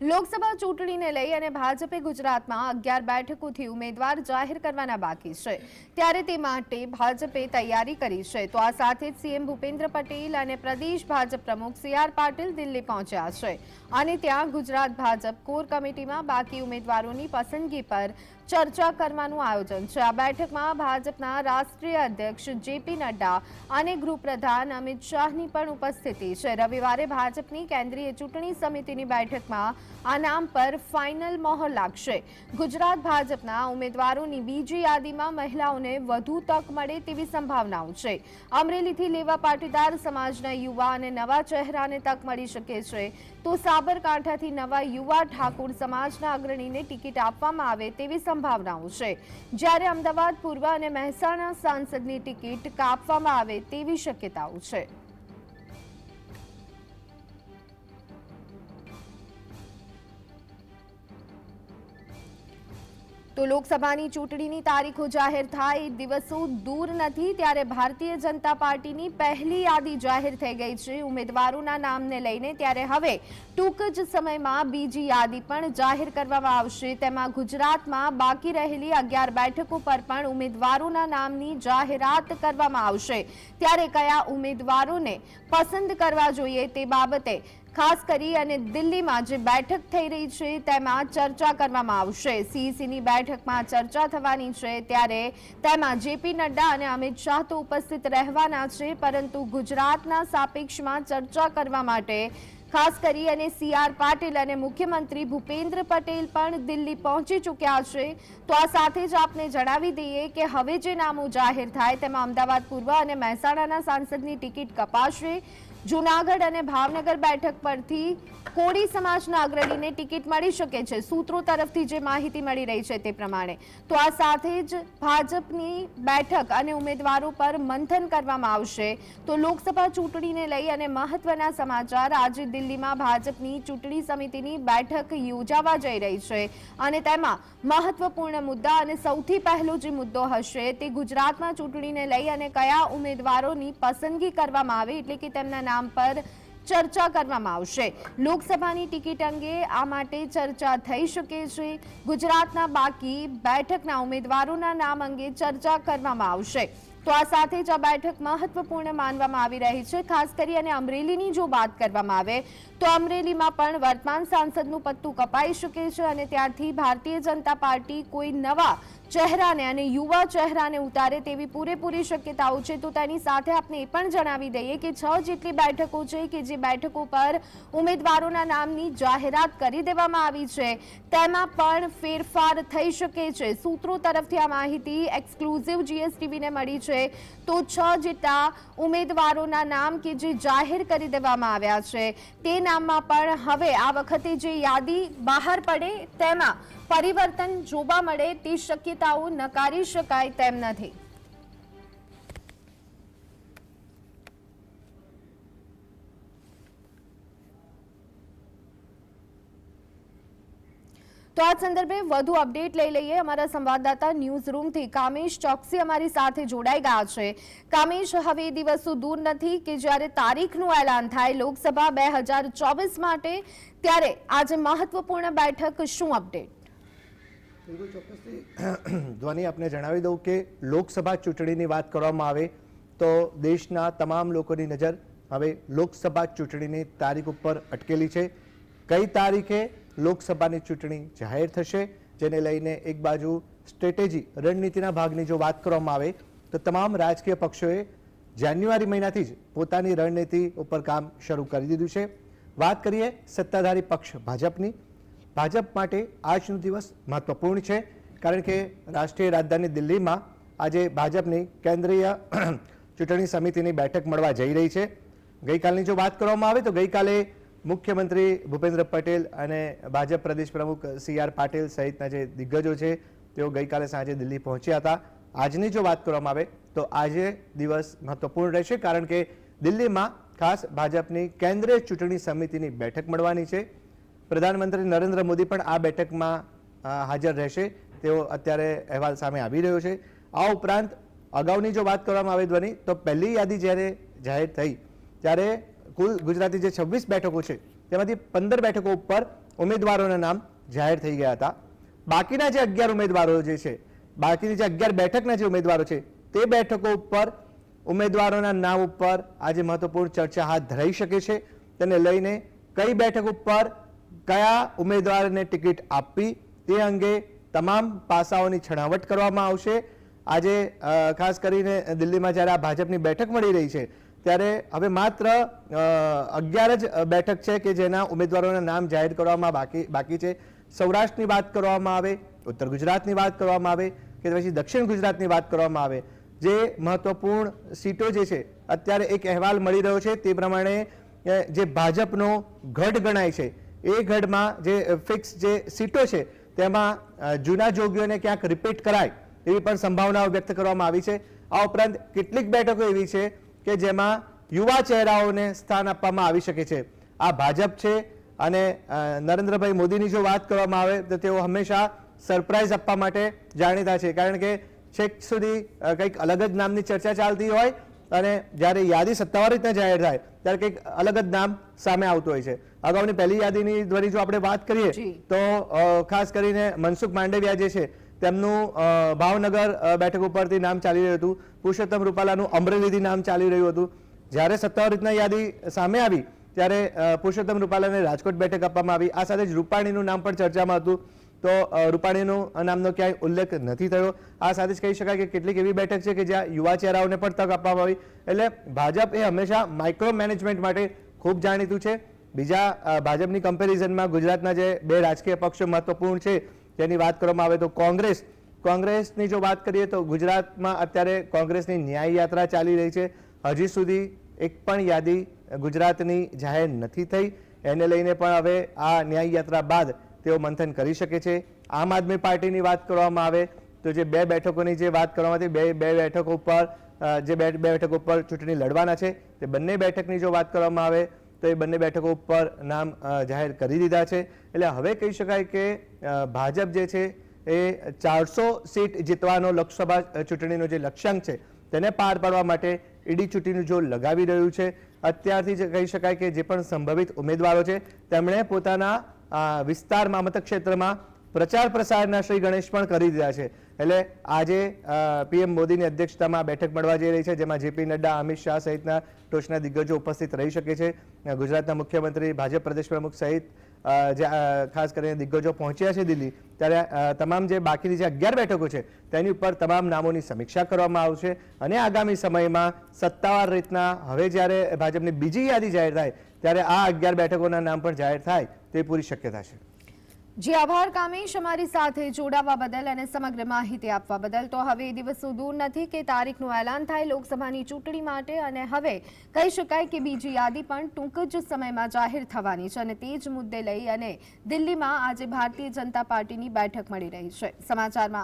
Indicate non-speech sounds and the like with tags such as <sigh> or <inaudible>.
લોકસભા ચૂંટણીને લઈ અને ભાજપે ગુજરાતમાં અગિયાર બેઠકોથી ઉમેદવાર જાહેર કરવાના બાકી છે. ત્યારે તે માટે ભાજપે તૈયારી કરી છે. તો આ સાથે જ સીએમ ભૂપેન્દ્ર પટેલ અને પ્રદેશ ભાજપ પ્રમુખ સી આર પાટીલ દિલ્હી પહોંચ્યા છે. અને ત્યાં ગુજરાત ભાજપ કોર કમિટીમાં બાકી ઉમેદવારોની પસંદગી પર ચર્ચા કરવાનું આયોજન છે. આ બેઠકમાં ભાજપના રાષ્ટ્રીય અધ્યક્ષ જેપી નડ્ડા અને ગૃહપ્રધાન અમિત શાહની પણ ઉપસ્થિતિ છે. રવિવારે ભાજપની કેન્દ્રીય ચૂંટણી સમિતિની બેઠકમાં આ નામ પર ફાઇનલ મહોર લાગશે. ગુજરાત ભાજપના ઉમેદવારોની બીજી યાદીમાં મહિલાઓને વધુ તક મળે તેવી સંભાવનાઓ છે. અમરેલીથી લેવા પાટીદાર સમાજના યુવા અને નવા ચહેરાને તક મળી શકે છે. તો સાબરકાંઠાથી નવા યુવા ઠાકોર સમાજના અગ્રણીને ટિકિટ આપવામાં આવે તેવી સંભાવનાઓ છે. જ્યારે અમદાવાદ, પૂર્વ અને મહેસાણા સાંસદની ટિકિટ કાપવામાં આવે તેવી શક્યતાઓ છે. તો લોકસભાની ચૂંટણીની તારીખો જાહેર થાય, દિવસો દૂર નથી ત્યારે ભારતીય જનતા પાર્ટીની પહેલી યાદી જાહેર થઈ ગઈ છે. ઉમેદવારોના નામને લઈને ત્યારે હવે ટૂંક જ સમયમાં બીજી યાદી પણ જાહેર કરવામાં આવશે. તેમાં ગુજરાતમાં બાકી રહેલી અગિયાર બેઠકો પર પણ ઉમેદવારોના નામની જાહેરાત કરવામાં આવશે. ત્યારે કયા ઉમેદવારોને પસંદ કરવા જોઈએ તે બાબતે ખાસ કરી અને દિલ્હીમાં જે બેઠક થઈ રહી છે તેમાં ચર્ચા કરવામાં આવશે. સીઈસીની બેઠકમાં ચર્ચા થવાની છે ત્યારે તેમાં જેપી નડ્ડા અને અમિત શાહ તો ઉપસ્થિત રહેવાના છે, પરંતુ ગુજરાતના સાપેક્ષમાં ચર્ચા કરવા માટે ખાસ કરી અને સી આર પાટીલ અને મુખ્યમંત્રી ભૂપેન્દ્ર પટેલ પણ દિલ્હી પહોંચી ચૂક્યા છે. તો આ સાથે જ આપને જણાવી દઈએ કે હવે જે નામો જાહેર થાય તેમાં અમદાવાદ પૂર્વ અને મહેસાણાના સાંસદની ટિકિટ કપાશે. જૂનાગઢ અને ભાવનગર બેઠક પરથી કોળી સમાજના અગ્રણીને ટિકિટ મળી શકે છે. સૂત્રો તરફથી જે માહિતી મળી રહી છે તે પ્રમાણે. તો આ સાથે જ ભાજપની બેઠક અને ઉમેદવારો પર મંથન કરવામાં આવશે. તો લોકસભા ચૂંટણીને લઈ અને મહત્વના સમાચાર, આજે દિલ્હીમાં ભાજપની ચૂંટણી સમિતિની બેઠક યોજાવા જઈ રહી છે. અને તેમાં મહત્વપૂર્ણ મુદ્દા અને સૌથી પહેલો જે મુદ્દો હશે તે ગુજરાતમાં ચૂંટણીને લઈ અને કયા ઉમેદવારોની પસંદગી કરવામાં આવે, એટલે કે તેમના નામ પર ચર્ચા કરવામાં આવશે. લોકસભાની ટિકિટ અંગે આ માટે ચર્ચા થઈ શકે છે. ગુજરાતના બાકી બેઠકના ઉમેદવારોના નામ અંગે ચર્ચા કરવામાં આવશે. તો આ સાથે જ આ બેઠક મહત્વપૂર્ણ માનવામાં આવી રહી છે. ખાસ કરી અને અમરેલીની જો વાત કરવામાં આવે, તો અમરેલીમાં પણ વર્તમાન સાંસદનું પત્તું કપાઈ શકે છે અને ત્યારથી ભારતીય જનતા પાર્ટી કોઈ નવા ચહેરાને અને યુવા ચહેરાને ઉતારે તેવી પૂરેપૂરી શક્યતાઓ છે. તો તેની સાથે આપણે એ પણ જણાવી દઈએ કે છ જેટલી બેઠકો છે કે જે બેઠકો પર ઉમેદવારોના નામની જાહેરાત કરી દેવામાં આવી છે. તેમાં પણ ફેરફાર થઈ શકે છે. સૂત્રો તરફથી આ માહિતી એક્સક્લુઝિવ જીએસટીવીને મળી છે. તો છ જેટલા ઉમેદવારોના નામ કે જે જાહેર કરી દેવામાં આવ્યા છે, તે નામમાં પણ હવે આ વખતે જે યાદી બહાર પડે તેમાં પરિવર્તન જોવા મળે તે શક્યતાઓ નકારી શકાય તેમ નથી. તો આ સંદર્ભે વધુ અપડેટ લઈ લઈએ. અમારા સંવાદદાતા ન્યૂઝ રૂમથી કામેશ ચોકસી અમારી સાથે જોડાઈ ગયા છે. કામેશ, હવે દિવસો દૂર નથી કે જ્યારે તારીખનું એલાન થાય લોકસભા બે માટે. ત્યારે આજે મહત્વપૂર્ણ બેઠક શું અપડેટ? બિલકુલ ધ્વની આપને જણાવી દઉં કે લોકસભા ચૂંટણીની વાત કરવામાં આવે તો દેશના તમામ લોકોની નજર હવે લોકસભા ચૂંટણીની તારીખ ઉપર અટકેલી છે. કઈ તારીખે લોકસભાની ચૂંટણી જાહેર થશે જેને લઈને એક બાજુ સ્ટ્રેટેજી રણનીતિના ભાગની જો વાત કરવામાં આવે તો તમામ રાજકીય પક્ષોએ જાન્યુઆરી મહિનાથી જ પોતાની રણનીતિ ઉપર કામ શરૂ કરી દીધું છે. વાત કરીએ સત્તાધારી પક્ષ ભાજપની ભાજપ માટે આજનો દિવસ મહત્વપૂર્ણ છે, કારણ કે રાષ્ટ્રીય રાજધાની દિલ્હીમાં આજે ભાજપની કેન્દ્રીય <clears throat> ચૂંટણી સમિતિની બેઠક મળવા જઈ રહી છે. ગઈકાલની જો વાત કરવામાં આવે તો ગઈકાલે મુખ્યમંત્રી ભૂપેન્દ્ર પટેલ અને ભાજપ પ્રદેશ પ્રમુખ સી આર પાટીલ સહિતના જે દિગ્ગજો છે, તેઓ ગઈકાલે સાંજે દિલ્હી પહોંચ્યા હતા. આજની જો વાત કરવામાં આવે તો આજે દિવસ મહત્વપૂર્ણ રહેશે, કારણ કે દિલ્હીમાં ખાસ ભાજપની કેન્દ્રીય ચૂંટણી સમિતિની બેઠક મળવાની છે. પ્રધાનમંત્રી નરેન્દ્ર મોદી પણ આ બેઠકમાં હાજર રહેશે. તેઓ અત્યારે અહેવાલ સામે આવી રહ્યો છે. આ ઉપરાંત અગાઉની જો વાત કરવામાં આવે ધ્વની, તો પહેલી યાદી જ્યારે જાહેર થઈ, ત્યારે કુલ ગુજરાતી જે છવ્વીસ બેઠકો છે, તેમાંથી પંદર બેઠકો ઉપર ઉમેદવારોના નામ જાહેર થઈ ગયા હતા. બાકીના જે અગિયાર ઉમેદવારો જે છે, બાકીની જે અગિયાર બેઠકના જે ઉમેદવારો છે, તે બેઠકો ઉપર ઉમેદવારોના નામ ઉપર આજે મહત્વપૂર્ણ ચર્ચા હાથ ધરાઈ શકે છે. તેને લઈને કઈ બેઠક ઉપર કયા ઉમેદવારને ટિકિટ આપવી તે અંગે તમામ પાસાઓની છણાવટ કરવામાં આવશે. આજે ખાસ કરીને દિલ્હીમાં જ્યારે આ ભાજપની બેઠક મળી રહી છે, ત્યારે હવે માત્ર અગિયાર જ બેઠક છે કે જેના ઉમેદવારોના નામ જાહેર કરવામાં બાકી બાકી છે. સૌરાષ્ટ્રની વાત કરવામાં આવે, ઉત્તર ગુજરાતની વાત કરવામાં આવે કે પછી દક્ષિણ ગુજરાતની વાત કરવામાં આવે. જે મહત્વપૂર્ણ સીટો જે છે, અત્યારે એક અહેવાલ મળી રહ્યો છે, તે પ્રમાણે જે ભાજપનો ગઢ ગણાય છે એ ગઢમાં જે ફિક્સ જે સીટો છે, તેમાં જૂના જોગીઓને ક્યાંક રિપીટ કરાય એવી પણ સંભાવનાઓ વ્યક્ત કરવામાં આવી છે. આ ઉપરાંત કેટલીક બેઠકો એવી છે કે જેમાં યુવા ચહેરાઓને સ્થાન આપવામાં આવી શકે છે. આ ભાજપ છે અને નરેન્દ્રભાઈ મોદીની જો વાત કરવામાં આવે, તો તેઓ હંમેશા સરપ્રાઇઝ આપવા માટે જાણીતા છે. કારણ કે છેક સુધી કંઈક અલગ જ નામની ચર્ચા ચાલતી હોય અને જ્યારે યાદી સત્તાવાર રીતના જાહેર થાય ત્યારે કંઈક અલગ જ નામ સામે આવતું હોય છે. અગાઉની પહેલી યાદીની દ્વારા જો આપણે વાત કરીએ તો ખાસ કરીને મનસુખ માંડવિયા જે છે તેમનું ભાવનગર બેઠક ઉપરથી નામ ચાલી રહ્યું હતું. પુરુષોત્તમ રૂપાલાનું અમરેલીથી નામ ચાલી રહ્યું હતું. જ્યારે સત્તાવાર રીતના યાદી સામે આવી ત્યારે પુરુષોત્તમ રૂપાલાને રાજકોટ બેઠક આપવામાં આવી. આ સાથે જ રૂપાણીનું નામ પણ ચર્ચામાં હતું. તો રૂપાણીનું નામનો ક્યાંય ઉલ્લેખ નથી થયો. આ સાથે જ કહી શકાય કે કેટલીક એવી બેઠક છે કે જ્યાં યુવા ચહેરાઓને પણ તક આપવામાં આવી. એટલે ભાજપ એ હંમેશા માઇક્રો મેનેજમેન્ટ માટે ખૂબ જાણીતું છે. બીજા ભાજપની કમ્પેરિઝનમાં ગુજરાતના જે બે રાજકીય પક્ષો મહત્વપૂર્ણ છે તેની વાત કરવામાં આવે તો કોંગ્રેસ. કોંગ્રેસની જો વાત કરીએ તો ગુજરાતમાં અત્યારે કોંગ્રેસની ન્યાય યાત્રા ચાલી રહી છે. હજી સુધી એક પણ યાદી ગુજરાતની જાહેર નથી થઈ. એને લઈને પણ હવે આ ન્યાય યાત્રા બાદ તેઓ મંથન કરી શકે છે. આમ આદમી પાર્ટીની વાત કરવામાં આવે તો જે બે બેઠકોની જે વાત કરવામાં હતી, બે બે બેઠકો ઉપર જે બે બેઠકો ઉપર ચૂંટણી લડવાના છે, તે બંને બેઠકની જો વાત કરવામાં આવે તો એ બંને બેઠકો ઉપર નામ જાહેર કરી દીધા છે. એટલે હવે કહી શકાય કે ભાજપ જે છે એ ચારસો સીટ જીતવાનો લોકસભા ચૂંટણીનો જે લક્ષ્યાંક છે, તેને પાર પાડવા માટે ઈડી ચૂંટણીનું જો લગાવી રહ્યું છે. અત્યારથી જ કહી શકાય કે જે પણ સંભવિત ઉમેદવારો છે, તેમણે પોતાના વિસ્તારમાં, મતક્ષેત્રમાં પ્રચાર પ્રસારના શ્રી ગણેશ પણ કરી દીધા છે. એટલે આજે પીએમ મોદીની અધ્યક્ષતામાં બેઠક મળવા જઈ રહી છે, જેમાં જેપી નડ્ડા, અમિત શાહ સહિતના ટોચના દિગ્ગજો ઉપસ્થિત રહી શકે છે. ગુજરાતના મુખ્યમંત્રી, ભાજપ પ્રદેશ પ્રમુખ સહિત ખાસ કરીને દિગ્ગજો પહોંચ્યા છે દિલ્હી, ત્યારે તમામ જે બાકીની જે અગિયાર બેઠકો છે, તેની ઉપર તમામ નામોની સમીક્ષા કરવામાં આવશે. અને આગામી સમયમાં સત્તાવાર રીતના, હવે જ્યારે ભાજપની બીજી યાદી જાહેર થાય, ત્યારે આ અગિયાર બેઠકોના નામ પણ જાહેર થાય. તે પૂરી શક્યતા છે. જી, આભાર, કામેશ. અમારી સાથે જોડાવા બદલ અને સમગ્ર માહિતી આપવા બદલ. તો હવે દિવસો દૂર નથી કે તારીખનું એલાન થાય લોકસભાની ચૂંટણી માટે અને હવે કહી શકાય કે બીજી યાદી પણ ટૂંક જ સમયમાં જાહેર થવાની છે અને તે જ મુદ્દે લઈ અને દિલ્હીમાં આજે ભારતીય જનતા પાર્ટીની બેઠક મળી રહી છે. સમાચારમાં